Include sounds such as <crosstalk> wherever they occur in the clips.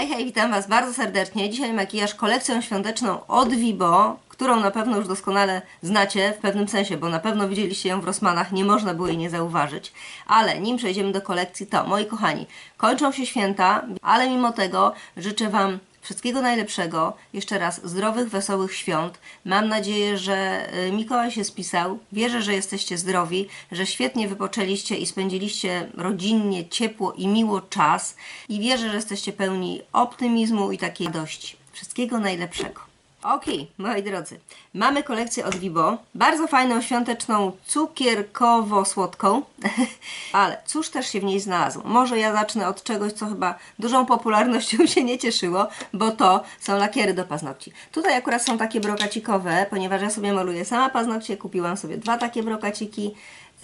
Hej, hej, witam Was bardzo serdecznie. Dzisiaj makijaż kolekcją świąteczną od Vibo, którą na pewno już doskonale znacie w pewnym sensie, bo na pewno widzieliście ją w Rossmanach, nie można było jej nie zauważyć. Ale nim przejdziemy do kolekcji, to moi kochani, kończą się święta, ale mimo tego życzę Wam Wszystkiego najlepszego, jeszcze raz zdrowych, wesołych świąt. Mam nadzieję, że y, Mikołaj się spisał. Wierzę, że jesteście zdrowi, że świetnie wypoczęliście i spędziliście rodzinnie, ciepło i miło czas. I wierzę, że jesteście pełni optymizmu i takiej radości. Wszystkiego najlepszego. Okej, moi drodzy, mamy kolekcję od Vibo, bardzo fajną, świąteczną, cukierkowo-słodką, <laughs> ale cóż też się w niej znalazło? Może ja zacznę od czegoś, co chyba dużą popularnością się nie cieszyło, bo to są lakiery do paznokci. Tutaj akurat są takie brokacikowe, ponieważ ja sobie maluję sama paznokcie, kupiłam sobie dwa takie brokaciki.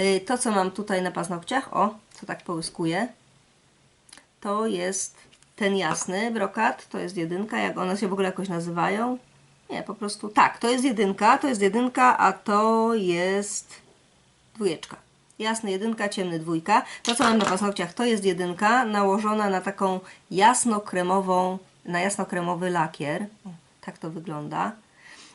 Y, To, co mam tutaj na paznokciach, o, co tak połyskuje, to jest ten jasny brokat, to jest jedynka, jak one się w ogóle jakoś nazywają. Nie, po prostu tak, to jest jedynka, to jest jedynka, a to jest dwójeczka. Jasny jedynka, ciemny dwójka. To, co mam na paznokciach, to jest jedynka nałożona na taką jasno-kremową, na jasno-kremowy lakier. Tak to wygląda.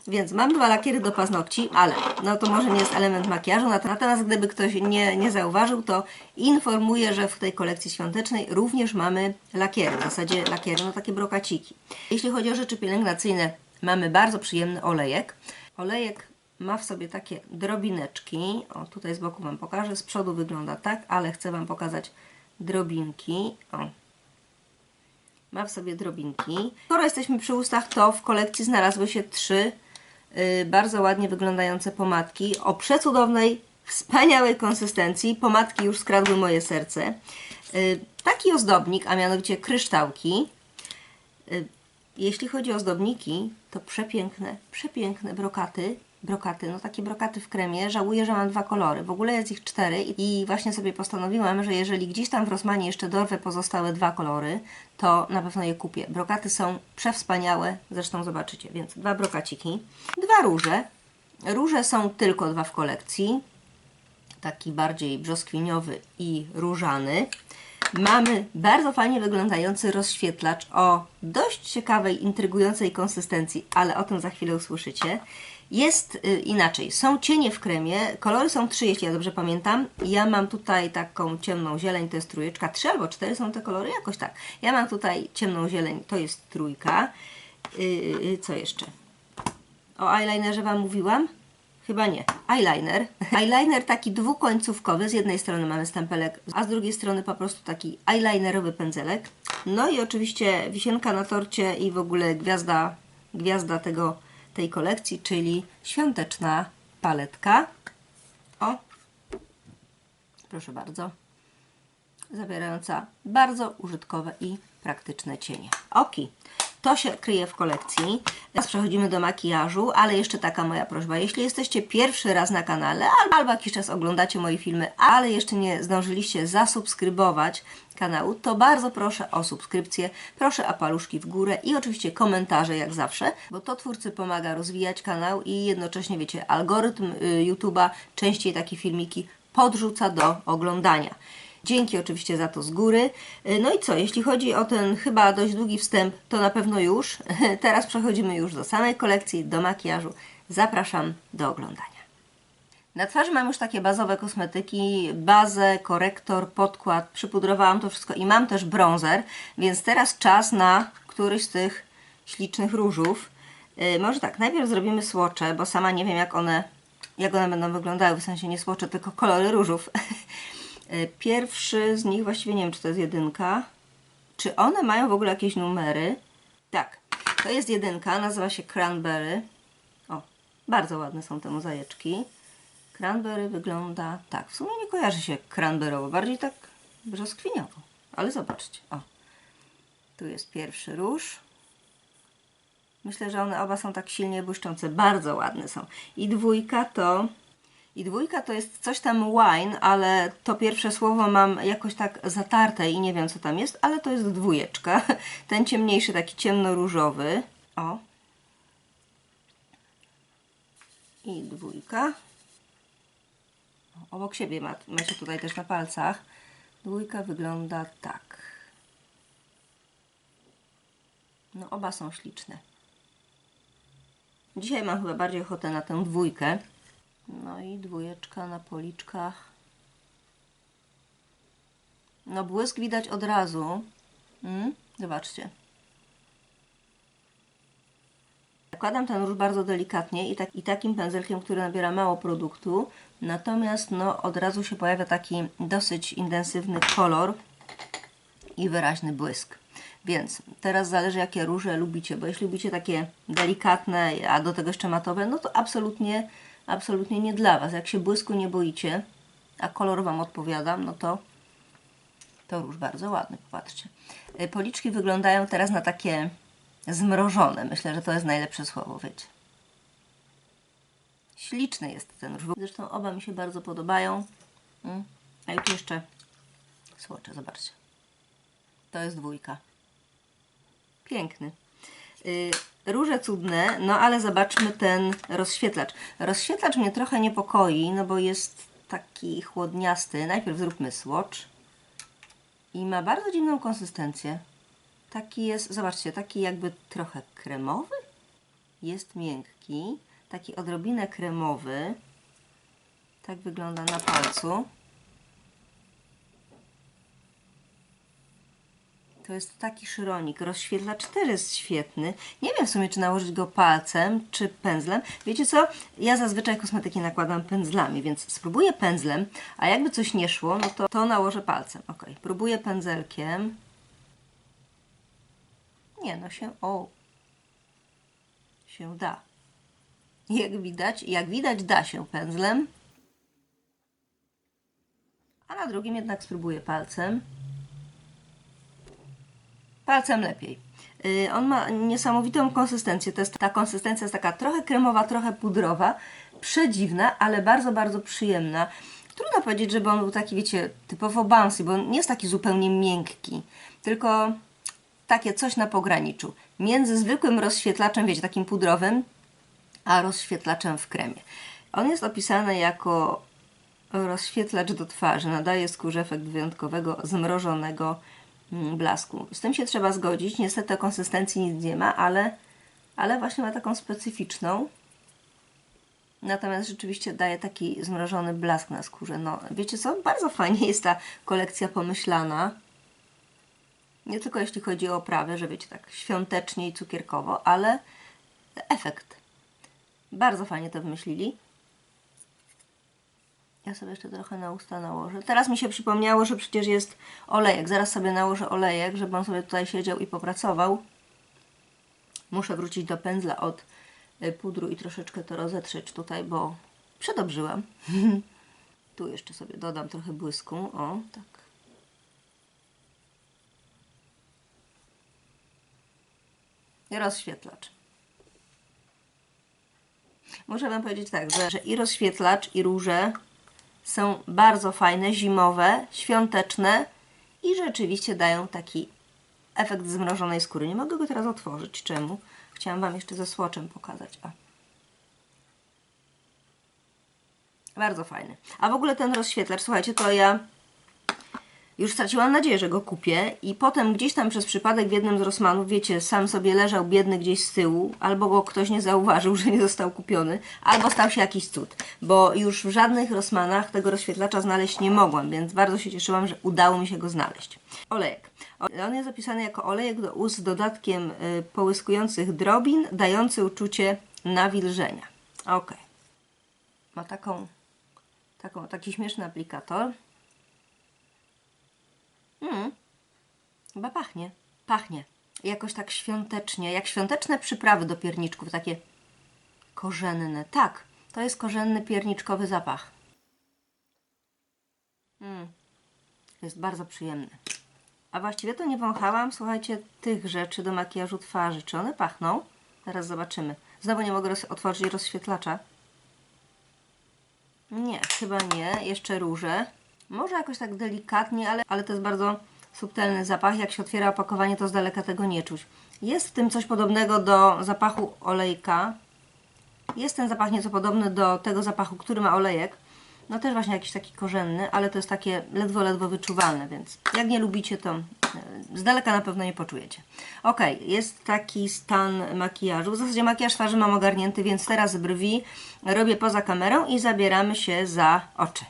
Więc mam dwa lakiery do paznokci, ale no to może nie jest element makijażu. Nat- Natomiast gdyby ktoś nie, nie zauważył, to informuję, że w tej kolekcji świątecznej również mamy lakiery. W zasadzie lakiery, no takie brokaciki. Jeśli chodzi o rzeczy pielęgnacyjne, mamy bardzo przyjemny olejek. Olejek ma w sobie takie drobineczki. O, tutaj z boku Wam pokażę. Z przodu wygląda tak, ale chcę Wam pokazać drobinki. O, ma w sobie drobinki. Skoro jesteśmy przy ustach, to w kolekcji znalazły się trzy y, bardzo ładnie wyglądające pomadki o przecudownej, wspaniałej konsystencji. Pomadki już skradły moje serce. Y, taki ozdobnik, a mianowicie kryształki. Y, jeśli chodzi o ozdobniki, to przepiękne, przepiękne brokaty. Brokaty, no takie brokaty w kremie. Żałuję, że mam dwa kolory. W ogóle jest ich cztery i właśnie sobie postanowiłam, że jeżeli gdzieś tam w Rosmanie jeszcze dorwę pozostałe dwa kolory, to na pewno je kupię. Brokaty są przewspaniałe, zresztą zobaczycie. Więc dwa brokaciki. Dwa róże. Róże są tylko dwa w kolekcji. Taki bardziej brzoskwiniowy i różany. Mamy bardzo fajnie wyglądający rozświetlacz o dość ciekawej, intrygującej konsystencji, ale o tym za chwilę usłyszycie. Jest y, inaczej. Są cienie w kremie. Kolory są trzy, jeśli ja dobrze pamiętam. Ja mam tutaj taką ciemną zieleń, to jest trójeczka. Trzy albo cztery są te kolory, jakoś tak. Ja mam tutaj ciemną zieleń, to jest trójka. Y, y, co jeszcze? O eyelinerze Wam mówiłam? Chyba nie. Eyeliner. <laughs> Eyeliner taki dwukońcówkowy. Z jednej strony mamy stempelek, a z drugiej strony po prostu taki eyelinerowy pędzelek. No i oczywiście wisienka na torcie i w ogóle gwiazda, gwiazda tego, tej kolekcji, czyli świąteczna paletka. O, proszę bardzo zawierająca bardzo użytkowe i praktyczne cienie. Oki, to się kryje w kolekcji. Teraz przechodzimy do makijażu, ale jeszcze taka moja prośba. Jeśli jesteście pierwszy raz na kanale, albo, jakiś czas oglądacie moje filmy, ale jeszcze nie zdążyliście zasubskrybować kanału, to bardzo proszę o subskrypcję, proszę o paluszki w górę i oczywiście komentarze jak zawsze, bo to twórcy pomaga rozwijać kanał i jednocześnie, wiecie, algorytm y, YouTube'a częściej takie filmiki podrzuca do oglądania. Dzięki oczywiście za to z góry. Y, No i co, jeśli chodzi o ten chyba dość długi wstęp, to na pewno już. <laughs> Teraz przechodzimy już do samej kolekcji, do makijażu. Zapraszam do oglądania. Na twarzy mam już takie bazowe kosmetyki, bazę, korektor, podkład, przypudrowałam to wszystko i mam też bronzer, więc teraz czas na któryś z tych ślicznych różów. Yy, może tak, najpierw zrobimy słocze, bo sama nie wiem jak one, jak one będą wyglądały, w sensie nie słocze, tylko kolory różów. <laughs> Yy, Pierwszy z nich, właściwie nie wiem czy to jest jedynka, czy one mają w ogóle jakieś numery? Tak, to jest jedynka, nazywa się Cranberry. O, bardzo ładne są te mozaiczki. Cranberry wygląda tak. W sumie nie kojarzy się cranberrowo, bardziej tak brzoskwiniowo. Ale zobaczcie. O. Tu jest pierwszy róż. Myślę, że one oba są tak silnie błyszczące. Bardzo ładne są. I dwójka to... I dwójka to jest coś tam wine, ale to pierwsze słowo mam jakoś tak zatarte i nie wiem co tam jest, ale to jest dwójeczka. <laughs> Ten ciemniejszy, taki ciemnoróżowy. O. I dwójka obok siebie ma, macie tutaj też na palcach. Dwójka wygląda tak. No oba są śliczne. Dzisiaj mam chyba bardziej ochotę na tę dwójkę. No i dwójeczka na policzkach. No błysk widać od razu. Mm? Zobaczcie. Nakładam ten róż bardzo delikatnie i, tak, i takim pędzelkiem, który nabiera mało produktu. Natomiast no, od razu się pojawia taki dosyć intensywny kolor i wyraźny błysk. Więc teraz zależy jakie róże lubicie, bo jeśli lubicie takie delikatne, a do tego jeszcze matowe, no to absolutnie, absolutnie nie dla Was. Jak się błysku nie boicie, a kolor Wam odpowiada, no to to róż bardzo ładny, popatrzcie. Y, Policzki wyglądają teraz na takie zmrożone. Myślę, że to jest najlepsze słowo, wiecie. Śliczny jest ten róż. Zresztą oba mi się bardzo podobają. Mm. A i tu jeszcze słocze, zobaczcie. To jest dwójka. Piękny. Róże cudne, no ale zobaczmy ten rozświetlacz. Rozświetlacz mnie trochę niepokoi, no bo jest taki chłodniasty. Najpierw zróbmy swatch. I ma bardzo dziwną konsystencję. Taki jest, zobaczcie, taki jakby trochę kremowy. Jest miękki, taki odrobinę kremowy. Tak wygląda na palcu. To jest taki szyronik. Rozświetlacz też jest świetny. Nie wiem w sumie, czy nałożyć go palcem, czy pędzlem. Wiecie co? Ja zazwyczaj kosmetyki nakładam pędzlami, więc spróbuję pędzlem, a jakby coś nie szło, no to, to nałożę palcem. Ok, próbuję pędzelkiem. Nie, no się... O! Się da. Jak widać, jak widać da się pędzlem. A na drugim jednak spróbuję palcem. Palcem lepiej. Yy, on ma niesamowitą konsystencję. To jest, ta konsystencja jest taka trochę kremowa, trochę pudrowa. Przedziwna, ale bardzo, bardzo przyjemna. Trudno powiedzieć, żeby on był taki, wiecie, typowo bouncy, bo on nie jest taki zupełnie miękki. Tylko takie coś na pograniczu. Między zwykłym rozświetlaczem, wiecie, takim pudrowym, a rozświetlaczem w kremie. On jest opisany jako rozświetlacz do twarzy. Nadaje skórze efekt wyjątkowego, zmrożonego blasku. Z tym się trzeba zgodzić. Niestety o konsystencji nic nie ma, ale, ale właśnie ma taką specyficzną. Natomiast rzeczywiście daje taki zmrożony blask na skórze. No, wiecie co? Bardzo fajnie jest ta kolekcja pomyślana. Nie tylko jeśli chodzi o oprawę, że wiecie, tak świątecznie i cukierkowo, ale efekt. Bardzo fajnie to wymyślili. Ja sobie jeszcze trochę na usta nałożę. Teraz mi się przypomniało, że przecież jest olejek. Zaraz sobie nałożę olejek, żeby on sobie tutaj siedział i popracował. Muszę wrócić do pędzla od y, pudru i troszeczkę to rozetrzeć tutaj, bo przedobrzyłam. <laughs> tu jeszcze sobie dodam trochę błysku. O, tak. I rozświetlacz. Muszę Wam powiedzieć tak, że, że i rozświetlacz, i róże są bardzo fajne, zimowe, świąteczne i rzeczywiście dają taki efekt zmrożonej skóry. Nie mogę go teraz otworzyć. Czemu? Chciałam Wam jeszcze ze słoczem pokazać. A. Bardzo fajny. A w ogóle ten rozświetlacz, słuchajcie, to ja już straciłam nadzieję, że go kupię i potem gdzieś tam przez przypadek w jednym z Rossmanów, wiecie, sam sobie leżał biedny gdzieś z tyłu, albo go ktoś nie zauważył, <laughs> że nie został kupiony, albo stał się jakiś cud, bo już w żadnych Rossmanach tego rozświetlacza znaleźć nie mogłam, więc bardzo się cieszyłam, że udało mi się go znaleźć. Olejek. On jest zapisany jako olejek do ust z dodatkiem y, połyskujących drobin, dający uczucie nawilżenia. Ok. Ma taką, taką, taki śmieszny aplikator. Mm. Chyba pachnie. Pachnie. Jakoś tak świątecznie, jak świąteczne przyprawy do pierniczków, takie korzenne. Tak, to jest korzenny pierniczkowy zapach. Mm. Jest bardzo przyjemny. A właściwie to nie wąchałam, słuchajcie, tych rzeczy do makijażu twarzy. Czy one pachną? Teraz zobaczymy. Znowu nie mogę roz- otworzyć rozświetlacza. Nie, chyba nie. Jeszcze róże. Może jakoś tak delikatnie, ale, ale to jest bardzo subtelny zapach. Jak się otwiera opakowanie, to z daleka tego nie czuć. Jest w tym coś podobnego do zapachu olejka. Jest ten zapach nieco podobny do tego zapachu, który ma olejek. No też właśnie jakiś taki korzenny, ale to jest takie ledwo, ledwo wyczuwalne, więc jak nie lubicie, to E, Z daleka na pewno nie poczujecie. Ok, jest taki stan makijażu. W zasadzie makijaż twarzy mam ogarnięty, więc teraz brwi robię poza kamerą i zabieramy się za oczy.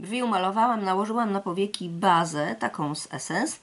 Brwi umalowałam, nałożyłam na powieki bazę, taką z Essence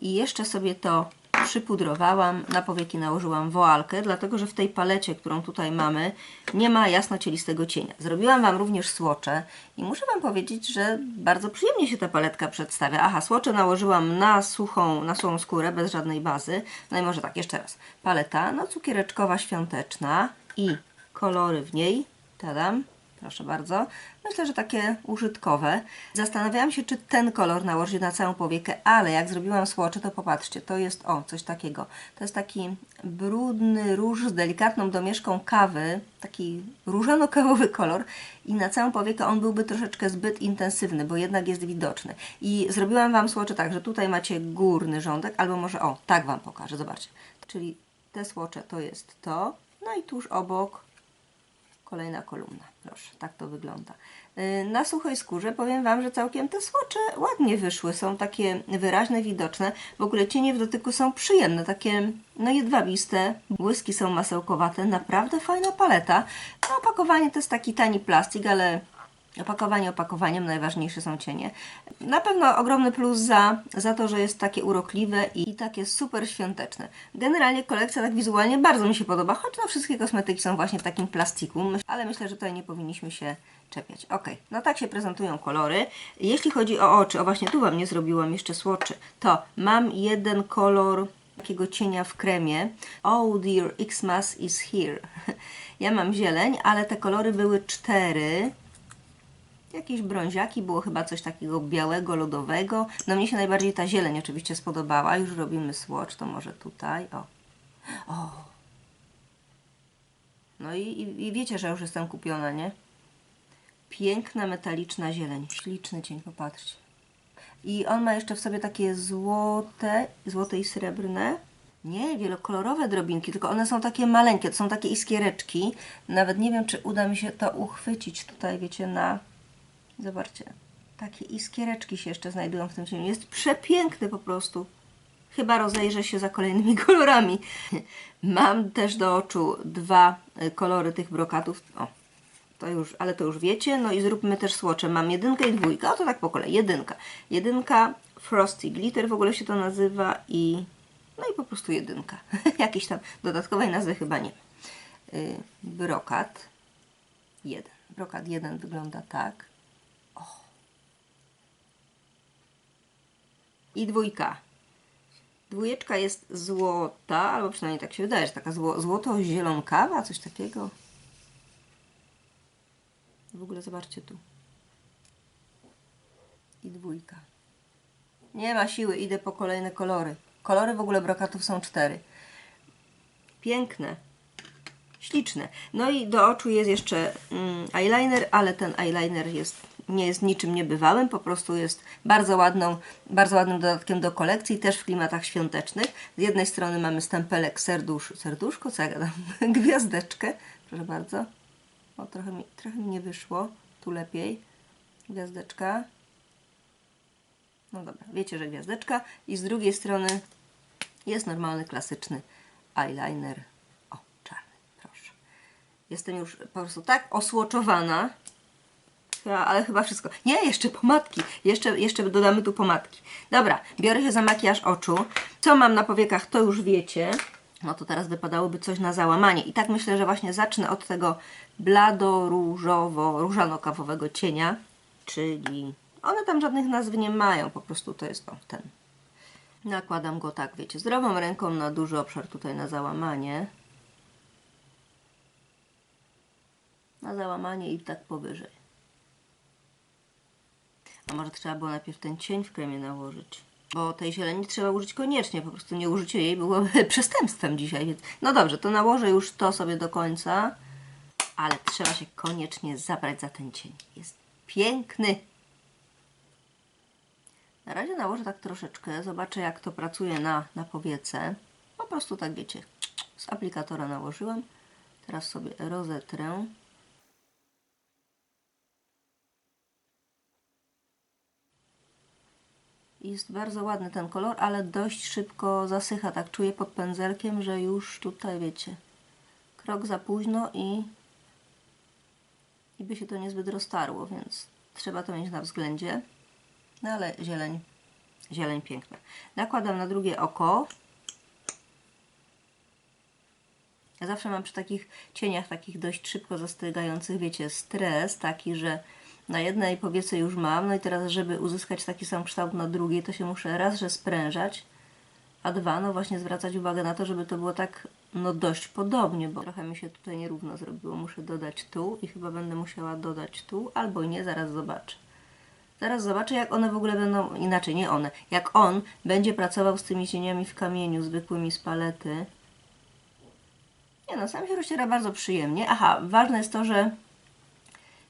i jeszcze sobie to przypudrowałam, na powieki nałożyłam woalkę, dlatego że w tej palecie, którą tutaj mamy, nie ma jasno cielistego cienia. Zrobiłam Wam również słocze i muszę Wam powiedzieć, że bardzo przyjemnie się ta paletka przedstawia. Aha, słocze nałożyłam na suchą, na suchą skórę, bez żadnej bazy. No i może tak, jeszcze raz. Paleta, no cukiereczkowa, świąteczna i kolory w niej. Tadam. Proszę bardzo. Myślę, że takie użytkowe. Zastanawiałam się, czy ten kolor nałożyć na całą powiekę, ale jak zrobiłam słocze, to popatrzcie, to jest, o, coś takiego. To jest taki brudny róż z delikatną domieszką kawy, taki różano-kawowy kolor i na całą powiekę on byłby troszeczkę zbyt intensywny, bo jednak jest widoczny. I zrobiłam Wam słocze tak, że tutaj macie górny rządek, albo może, o, tak Wam pokażę, zobaczcie. Czyli te słocze to jest to, no i tuż obok Kolejna kolumna, proszę, tak to wygląda. Yy, Na suchej skórze powiem Wam, że całkiem te słocze ładnie wyszły, są takie wyraźne, widoczne. W ogóle cienie w dotyku są przyjemne, takie no jedwabiste, błyski są masełkowate, naprawdę fajna paleta. No, opakowanie to jest taki tani plastik, ale Opakowanie opakowaniem, najważniejsze są cienie. Na pewno ogromny plus za, za to, że jest takie urokliwe i takie super świąteczne. Generalnie kolekcja tak wizualnie bardzo mi się podoba, choć no wszystkie kosmetyki są właśnie w takim plastiku, ale myślę, że tutaj nie powinniśmy się czepiać. Ok, no tak się prezentują kolory. Jeśli chodzi o oczy, o właśnie tu Wam nie zrobiłam jeszcze słoczy, to mam jeden kolor takiego cienia w kremie. Oh dear, Xmas is here. <laughs> Ja mam zieleń, ale te kolory były cztery jakieś brąziaki, było chyba coś takiego białego, lodowego. No mnie się najbardziej ta zieleń oczywiście spodobała. Już robimy swatch, to może tutaj. O. o. No i, i, i wiecie, że już jestem kupiona, nie? Piękna, metaliczna zieleń. Śliczny cień, popatrzcie. I on ma jeszcze w sobie takie złote, złote i srebrne. Nie, wielokolorowe drobinki, tylko one są takie maleńkie, to są takie iskiereczki. Nawet nie wiem, czy uda mi się to uchwycić tutaj, wiecie, na... Zobaczcie, takie iskiereczki się jeszcze znajdują w tym cieniu. Jest przepiękny po prostu. Chyba rozejrzę się za kolejnymi <laughs> kolorami. Mam też do oczu dwa y, kolory tych brokatów. O, to już, ale to już wiecie. No i zróbmy też słocze. Mam jedynkę i dwójkę. O to tak po kolei. Jedynka. Jedynka Frosty Glitter w ogóle się to nazywa i no i po prostu jedynka. <laughs> Jakiejś tam dodatkowej nazwy chyba nie. Y, brokat jeden. Brokat jeden wygląda tak. I dwójka. Dwójeczka jest złota, albo przynajmniej tak się wydaje, że taka zło, złoto-zielonkawa, coś takiego. W ogóle zobaczcie tu. I dwójka. Nie ma siły, idę po kolejne kolory. Kolory w ogóle brokatów są cztery. Piękne. Śliczne. No i do oczu jest jeszcze mm, eyeliner, ale ten eyeliner jest, nie jest niczym niebywałym, po prostu jest bardzo ładną, bardzo ładnym dodatkiem do kolekcji, też w klimatach świątecznych. Z jednej strony mamy stempelek serdusz, serduszko, co ja gadam? <laughs> Gwiazdeczkę, proszę bardzo. O, trochę mi, trochę mi nie wyszło, tu lepiej. Gwiazdeczka. No dobra, wiecie, że gwiazdeczka. I z drugiej strony jest normalny, klasyczny eyeliner. O, czarny, proszę. Jestem już po prostu tak osłoczowana. Chyba, ale chyba wszystko. Nie, jeszcze pomadki. Jeszcze, jeszcze dodamy tu pomadki. Dobra, biorę się za makijaż oczu. Co mam na powiekach, to już wiecie. No to teraz wypadałoby coś na załamanie. I tak myślę, że właśnie zacznę od tego blado-różowo-różano-kawowego cienia. Czyli one tam żadnych nazw nie mają. Po prostu to jest o, ten. Nakładam go tak, wiecie, zdrową ręką na duży obszar tutaj na załamanie. Na załamanie i tak powyżej. A może trzeba było najpierw ten cień w kremie nałożyć? Bo tej zieleni trzeba użyć koniecznie, po prostu nie użycie jej byłoby <laughs> przestępstwem dzisiaj. Więc... No dobrze, to nałożę już to sobie do końca, ale trzeba się koniecznie zabrać za ten cień. Jest piękny. Na razie nałożę tak troszeczkę, zobaczę jak to pracuje na, na powiece. Po prostu tak wiecie, z aplikatora nałożyłam. Teraz sobie rozetrę. Jest bardzo ładny ten kolor, ale dość szybko zasycha. Tak czuję pod pędzelkiem, że już tutaj wiecie, krok za późno i, i by się to niezbyt roztarło, więc trzeba to mieć na względzie. No ale zieleń, zieleń piękna. Nakładam na drugie oko. Ja zawsze mam przy takich cieniach, takich dość szybko zastygających, wiecie, stres taki, że na jednej powiece już mam, no i teraz, żeby uzyskać taki sam kształt na drugiej, to się muszę raz, że sprężać, a dwa, no właśnie zwracać uwagę na to, żeby to było tak, no dość podobnie, bo trochę mi się tutaj nierówno zrobiło. Muszę dodać tu i chyba będę musiała dodać tu, albo nie, zaraz zobaczę. Zaraz zobaczę, jak one w ogóle będą, inaczej, nie one, jak on będzie pracował z tymi cieniami w kamieniu, zwykłymi z palety. Nie no, sam się rozciera bardzo przyjemnie. Aha, ważne jest to, że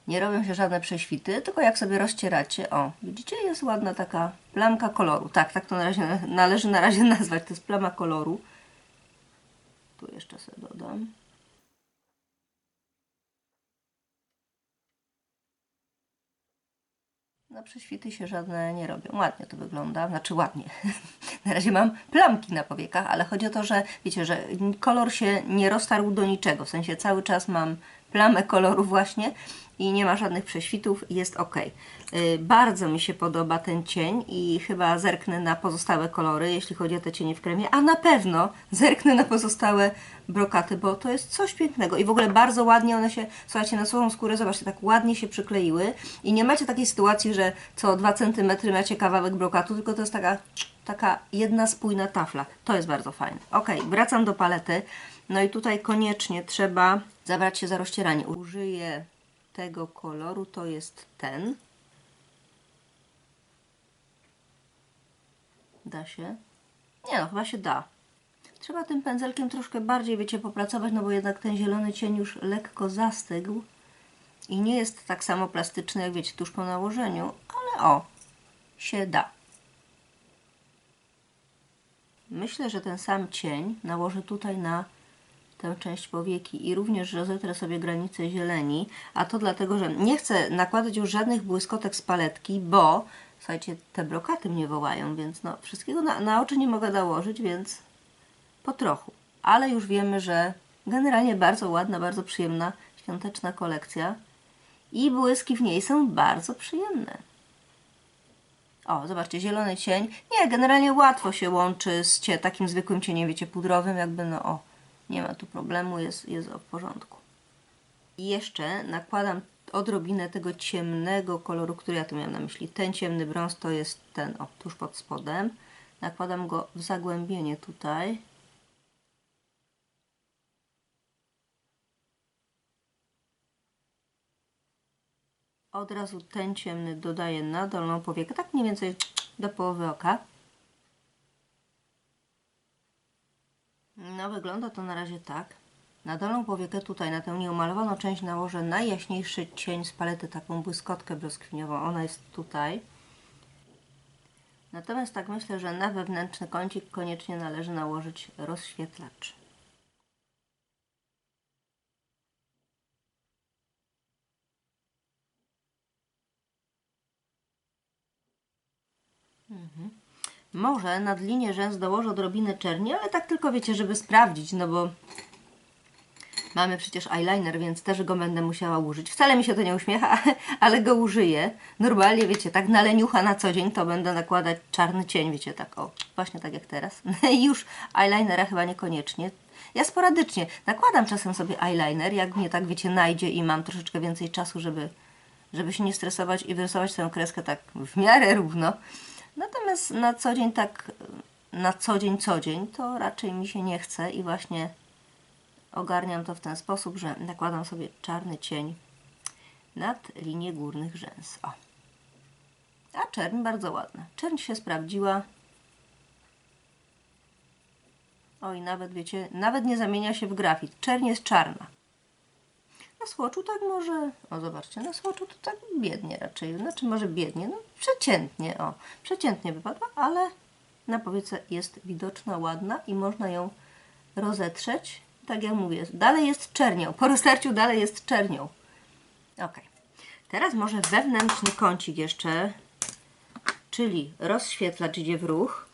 nie robią się żadne prześwity, tylko jak sobie rozcieracie, o, widzicie, jest ładna taka plamka koloru. Tak, tak to na razie, <laughs> należy na razie nazwać, to jest plama koloru. Tu jeszcze sobie dodam. No prześwity się żadne nie robią. Ładnie to wygląda, znaczy ładnie. <laughs> na razie mam plamki na powiekach, ale chodzi o to, że wiecie, że kolor się nie roztarł do niczego. W sensie cały czas mam plamę koloru właśnie i nie ma żadnych prześwitów, jest ok. Yy, bardzo mi się podoba ten cień i chyba zerknę na pozostałe kolory, jeśli chodzi o te cienie w kremie, a na pewno zerknę na pozostałe brokaty, bo to jest coś pięknego i w ogóle bardzo ładnie one się, słuchajcie, na swoją skórę, zobaczcie, tak ładnie się przykleiły i nie macie takiej sytuacji, że co 2 cm macie kawałek brokatu, tylko to jest taka, taka jedna spójna tafla. To jest bardzo fajne. Ok, wracam do palety. No i tutaj koniecznie trzeba zabrać się za rozcieranie. Użyję tego koloru, to jest ten. Da się? Nie no, chyba się da. Trzeba tym pędzelkiem troszkę bardziej, wiecie, popracować, no bo jednak ten zielony cień już lekko zastygł i nie jest tak samo plastyczny, jak wiecie, tuż po nałożeniu, ale o, się da. Myślę, że ten sam cień nałożę tutaj na tę część powieki i również rozetrę sobie granicę zieleni, a to dlatego, że nie chcę nakładać już żadnych błyskotek z paletki, bo słuchajcie, te brokaty mnie wołają, więc no wszystkiego na, na oczy nie mogę nałożyć, więc po trochu. Ale już wiemy, że generalnie bardzo ładna, bardzo przyjemna świąteczna kolekcja i błyski w niej są bardzo przyjemne. O, zobaczcie, zielony cień. Nie, generalnie łatwo się łączy z cie, takim zwykłym cieniem, wiecie, pudrowym, jakby no o, nie ma tu problemu, jest, jest w porządku. I jeszcze nakładam odrobinę tego ciemnego koloru, który ja tu miałam na myśli. Ten ciemny brąz to jest ten, o, tuż pod spodem. Nakładam go w zagłębienie tutaj. Od razu ten ciemny dodaję na dolną powiekę, tak mniej więcej do połowy oka. Wygląda to na razie tak. Na dolną powiekę tutaj, na tę nieumalowaną część nałożę najjaśniejszy cień z palety, taką błyskotkę brzoskwiniową. Ona jest tutaj. Natomiast tak myślę, że na wewnętrzny kącik koniecznie należy nałożyć rozświetlacz. Może nad linię rzęs dołożę odrobinę czerni, ale tak tylko wiecie, żeby sprawdzić, no bo mamy przecież eyeliner, więc też go będę musiała użyć. Wcale mi się to nie uśmiecha, <laughs> ale go użyję. Normalnie, wiecie, tak na leniucha na co dzień to będę nakładać czarny cień, wiecie, tak o, właśnie tak jak teraz. <laughs> Już eyelinera chyba niekoniecznie. Ja sporadycznie nakładam czasem sobie eyeliner, jak mnie tak, wiecie, najdzie i mam troszeczkę więcej czasu, żeby, żeby się nie stresować i wyrysować tę kreskę tak w miarę równo. Natomiast na co dzień tak, na co dzień, co dzień, to raczej mi się nie chce i właśnie ogarniam to w ten sposób, że nakładam sobie czarny cień nad linię górnych rzęs. O. A czerń bardzo ładna. Czerń się sprawdziła. Oj, nawet wiecie, nawet nie zamienia się w grafit. Czerń jest czarna. Na słoczu tak może, o zobaczcie, na słoczu to tak biednie raczej, znaczy może biednie, no przeciętnie, o, przeciętnie wypadła, ale na powiece jest widoczna, ładna i można ją rozetrzeć, tak jak mówię, dalej jest czernią, po roztarciu dalej jest czernią. Ok, teraz może wewnętrzny kącik jeszcze, czyli rozświetlacz idzie w ruch.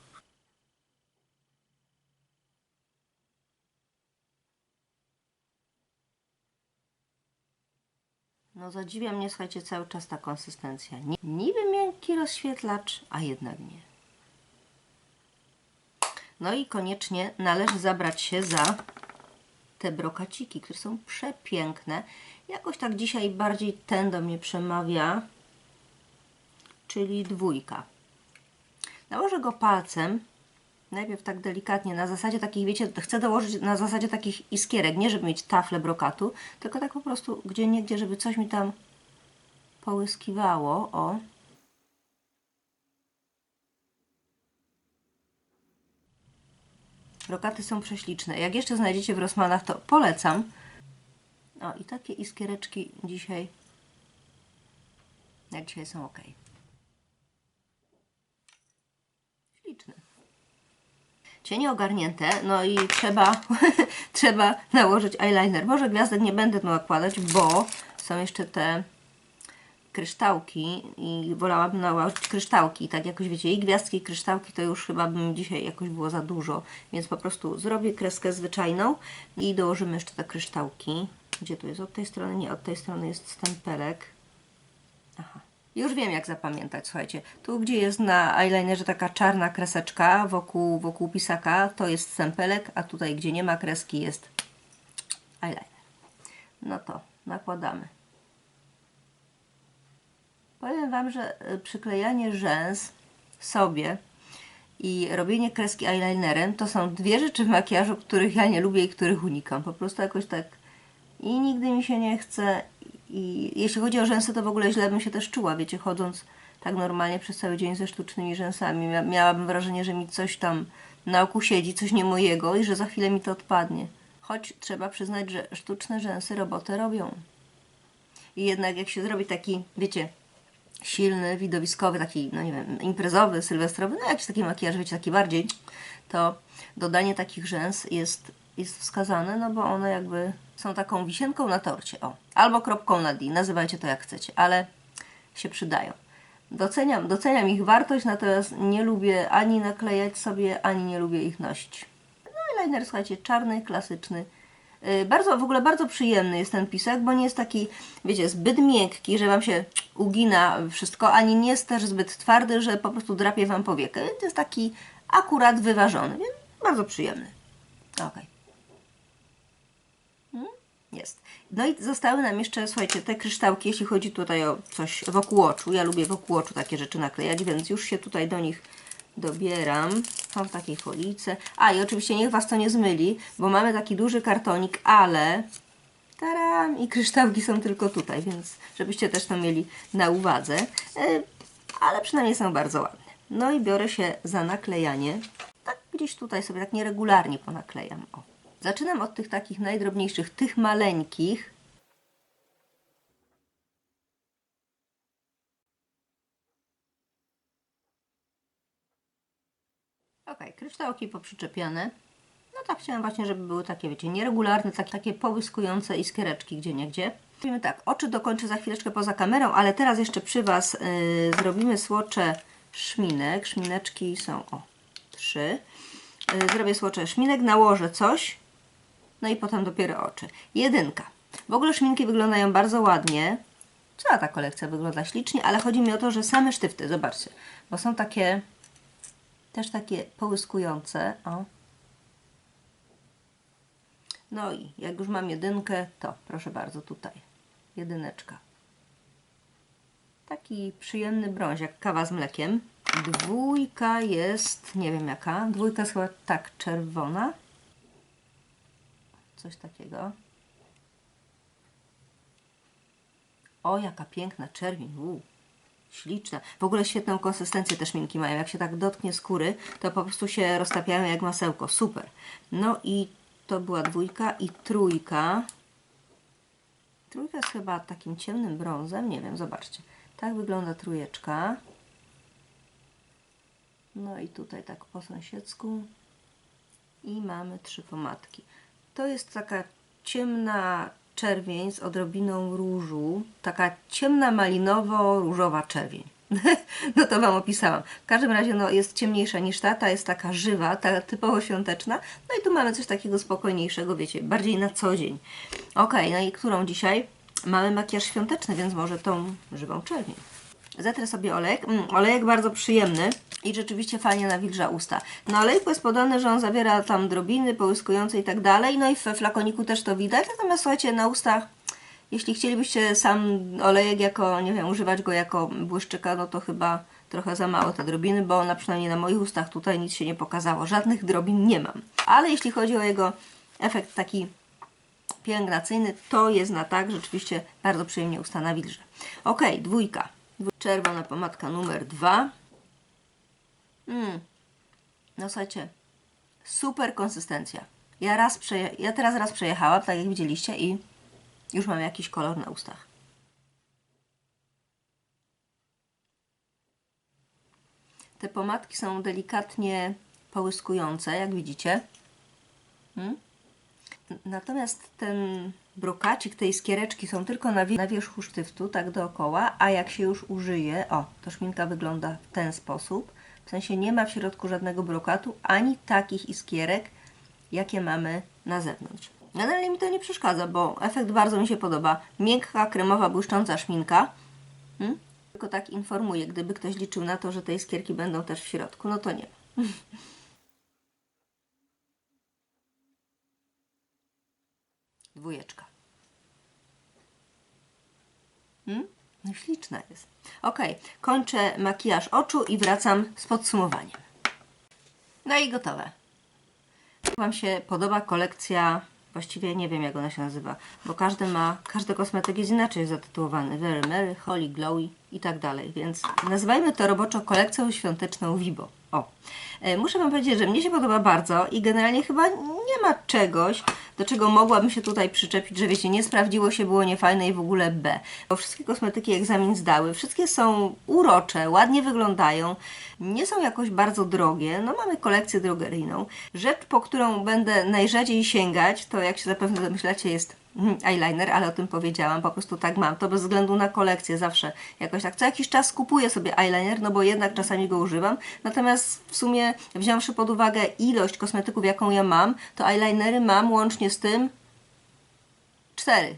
No zadziwia mnie, słuchajcie, cały czas ta konsystencja. Ni- Niby miękki rozświetlacz, a jednak nie. No i koniecznie należy zabrać się za te brokaciki, które są przepiękne. Jakoś tak dzisiaj bardziej ten do mnie przemawia, czyli dwójka. Nałożę go palcem, najpierw tak delikatnie, na zasadzie takich, wiecie, chcę dołożyć na zasadzie takich iskierek, nie żeby mieć taflę brokatu, tylko tak po prostu gdzie niegdzie, żeby coś mi tam połyskiwało, o. Brokaty są prześliczne. Jak jeszcze znajdziecie w Rossmanach, to polecam. O, i takie iskiereczki dzisiaj, jak dzisiaj są ok. Śliczne. Cienie ogarnięte, no i trzeba, <laughs> trzeba nałożyć eyeliner. Może gwiazdek nie będę nakładać, bo są jeszcze te kryształki i wolałabym nałożyć kryształki. Tak jakoś wiecie, i gwiazdki, i kryształki to już chyba bym dzisiaj jakoś było za dużo, więc po prostu zrobię kreskę zwyczajną i dołożymy jeszcze te kryształki. Gdzie tu jest? Od tej strony? Nie, od tej strony jest stempelek. Aha. Już wiem jak zapamiętać, słuchajcie. Tu gdzie jest na eyelinerze taka czarna kreseczka wokół, wokół pisaka, to jest stempelek, a tutaj gdzie nie ma kreski jest eyeliner. No to nakładamy. Powiem Wam, że y, przyklejanie rzęs sobie i robienie kreski eyelinerem to są dwie rzeczy w makijażu, których ja nie lubię i których unikam. Po prostu jakoś tak i nigdy mi się nie chce. I jeśli chodzi o rzęsy, to w ogóle źle bym się też czuła, wiecie, chodząc tak normalnie przez cały dzień ze sztucznymi rzęsami. Mia- Miałabym wrażenie, że mi coś tam na oku siedzi, coś nie mojego i że za chwilę mi to odpadnie. Choć trzeba przyznać, że sztuczne rzęsy robotę robią. I jednak jak się zrobi taki, wiecie, silny, widowiskowy, taki, no nie wiem, imprezowy, sylwestrowy, no jakiś taki makijaż, wiecie, taki bardziej, to dodanie takich rzęs jest, jest wskazane, no bo one jakby są taką wisienką na torcie, o, albo kropką na D, nazywajcie to jak chcecie, ale się przydają. Doceniam, doceniam ich wartość, natomiast nie lubię ani naklejać sobie, ani nie lubię ich nosić. No eyeliner, słuchajcie, czarny, klasyczny. Yy, Bardzo, w ogóle bardzo przyjemny jest ten pisek, bo nie jest taki, wiecie, zbyt miękki, że Wam się ugina wszystko, ani nie jest też zbyt twardy, że po prostu drapie Wam powiekę. To jest taki akurat wyważony, więc bardzo przyjemny. Okej. Mm, Jest. No i zostały nam jeszcze, słuchajcie, te kryształki, jeśli chodzi tutaj o coś wokół oczu. Ja lubię wokół oczu takie rzeczy naklejać, więc już się tutaj do nich dobieram. W takiej folice. A i oczywiście niech Was to nie zmyli, bo mamy taki duży kartonik, ale taram, i kryształki są tylko tutaj, więc żebyście też to mieli na uwadze. E, ale przynajmniej są bardzo ładne. No i biorę się za naklejanie. Tak gdzieś tutaj sobie tak nieregularnie ponaklejam. O. Zaczynam od tych takich najdrobniejszych, tych maleńkich. Ok, kryształki poprzyczepiane. No tak chciałam właśnie, żeby były takie, wiecie, nieregularne, tak, takie połyskujące iskiereczki gdzie niegdzie. Robimy tak, oczy dokończę za chwileczkę poza kamerą, ale teraz jeszcze przy Was yy, zrobimy słocze szminek. Szmineczki są, o, trzy. Yy, zrobię słocze szminek, nałożę coś, no i potem dopiero oczy. Jedynka. W ogóle szminki wyglądają bardzo ładnie. Cała ta kolekcja wygląda ślicznie, ale chodzi mi o to, że same sztyfty, zobaczcie, bo są takie też takie połyskujące. O. No i jak już mam jedynkę, to proszę bardzo tutaj. Jedyneczka. Taki przyjemny brąz, jak kawa z mlekiem. Dwójka jest, nie wiem jaka. Dwójka jest chyba tak czerwona. Coś takiego. O, jaka piękna czerwień. Uu śliczna. W ogóle świetną konsystencję te szminki mają. Jak się tak dotknie skóry, to po prostu się roztapiają jak masełko. Super. No i to była dwójka i trójka. Trójka jest chyba takim ciemnym brązem. Nie wiem, zobaczcie. Tak wygląda trójeczka. No i tutaj tak po sąsiedzku. I mamy trzy pomadki. To jest taka ciemna czerwień z odrobiną różu. Taka ciemna malinowo-różowa czerwień. <laughs> no to Wam opisałam. W każdym razie no, jest ciemniejsza niż ta, ta jest taka żywa, ta typowo świąteczna. No i tu mamy coś takiego spokojniejszego, wiecie, bardziej na co dzień. Ok, no i którą dzisiaj? Mamy makijaż świąteczny, więc może tą żywą czerwień. Zetrę sobie olejek. Mm, olejek bardzo przyjemny i rzeczywiście fajnie nawilża usta. Na olejku jest podane, że on zawiera tam drobiny połyskujące i tak dalej. No i we flakoniku też to widać. Natomiast słuchajcie, na ustach, jeśli chcielibyście sam olejek jako, nie wiem, używać go jako błyszczyka, no to chyba trochę za mało te drobiny, bo na przynajmniej na moich ustach tutaj nic się nie pokazało. Żadnych drobin nie mam. Ale jeśli chodzi o jego efekt taki pielęgnacyjny, to jest na tak, rzeczywiście bardzo przyjemnie usta nawilże. Ok, dwójka. Czerwona pomadka numer dwa. Mm. No słuchajcie, super konsystencja. Ja, raz ja teraz raz przejechałam, tak jak widzieliście i już mam jakiś kolor na ustach. Te pomadki są delikatnie połyskujące, jak widzicie. Mm? Natomiast ten brokacik tej skiereczki są tylko na, na wierzchu sztyftu, tak dookoła, a jak się już użyje, o, to szminka wygląda w ten sposób. W sensie nie ma w środku żadnego brokatu, ani takich iskierek, jakie mamy na zewnątrz. Generalnie mi to nie przeszkadza, bo efekt bardzo mi się podoba. Miękka, kremowa, błyszcząca szminka. Hmm? Tylko tak informuję, gdyby ktoś liczył na to, że te iskierki będą też w środku, no to nie. <laughs> Dwójeczka. Hmm? No śliczna jest. Ok, kończę makijaż oczu i wracam z podsumowaniem. No i gotowe. Wam się podoba kolekcja, właściwie nie wiem jak ona się nazywa, bo każdy ma, każdy kosmetyk jest inaczej zatytułowany. Very Merry, Holy Glowy i tak dalej, więc nazywajmy to roboczo kolekcją świąteczną Vibo. O, e, muszę Wam powiedzieć, że mnie się podoba bardzo i generalnie chyba nie ma czegoś, do czego mogłabym się tutaj przyczepić, że wiecie, nie sprawdziło się, było niefajne i w ogóle B. Bo wszystkie kosmetyki egzamin zdały, wszystkie są urocze, ładnie wyglądają, nie są jakoś bardzo drogie, no mamy kolekcję drogeryjną. Rzecz, po którą będę najrzadziej sięgać, to jak się zapewne domyślacie jest eyeliner, ale o tym powiedziałam, po prostu tak mam, to bez względu na kolekcję zawsze jakoś tak, co jakiś czas kupuję sobie eyeliner, no bo jednak czasami go używam, natomiast w sumie wziąwszy pod uwagę ilość kosmetyków, jaką ja mam, to eyelinery mam łącznie z tym cztery.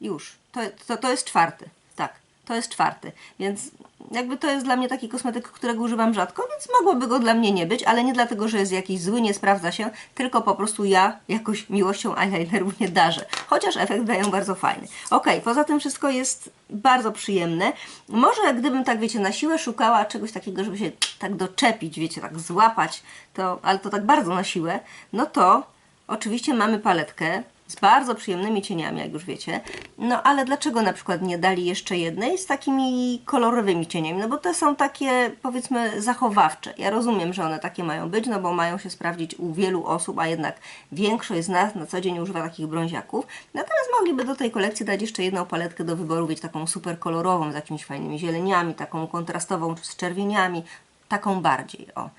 Już. To, to, to jest czwarty. Tak, to jest czwarty. Więc jakby to jest dla mnie taki kosmetyk, którego używam rzadko, więc mogłoby go dla mnie nie być, ale nie dlatego, że jest jakiś zły, nie sprawdza się, tylko po prostu ja jakoś miłością eyelinerów nie darzę. Chociaż efekt dają bardzo fajny. Ok, poza tym wszystko jest bardzo przyjemne. Może gdybym tak, wiecie, na siłę szukała czegoś takiego, żeby się tak doczepić, wiecie, tak złapać, to, ale to tak bardzo na siłę, no to oczywiście mamy paletkę z bardzo przyjemnymi cieniami, jak już wiecie. No ale dlaczego na przykład nie dali jeszcze jednej z takimi kolorowymi cieniami? No bo te są takie, powiedzmy, zachowawcze. Ja rozumiem, że one takie mają być, no bo mają się sprawdzić u wielu osób, a jednak większość z nas na co dzień używa takich brąziaków. Natomiast mogliby do tej kolekcji dać jeszcze jedną paletkę do wyboru, wiecie, taką super kolorową, z jakimiś fajnymi zieleniami, taką kontrastową z czerwieniami, taką bardziej, o.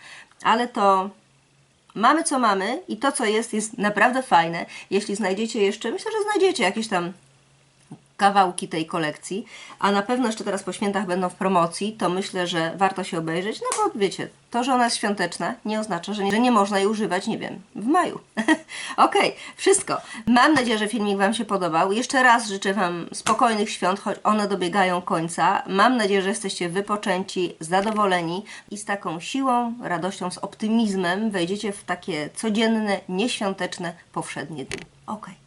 Ale to mamy co mamy i to co jest jest naprawdę fajne. Jeśli znajdziecie jeszcze, myślę, że znajdziecie jakieś tam kawałki tej kolekcji, a na pewno jeszcze teraz po świętach będą w promocji, to myślę, że warto się obejrzeć, no bo wiecie, to, że ona jest świąteczna nie oznacza, że nie, że nie można jej używać, nie wiem, w maju. <laughs> Okej, wszystko. Mam nadzieję, że filmik Wam się podobał. Jeszcze raz życzę Wam spokojnych świąt, choć one dobiegają końca. Mam nadzieję, że jesteście wypoczęci, zadowoleni i z taką siłą, radością, z optymizmem wejdziecie w takie codzienne, nieświąteczne, powszednie dni. Okej.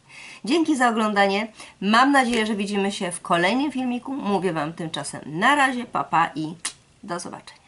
Dzięki za oglądanie. Mam nadzieję, że widzimy się w kolejnym filmiku. Mówię Wam tymczasem na razie, papa i do zobaczenia.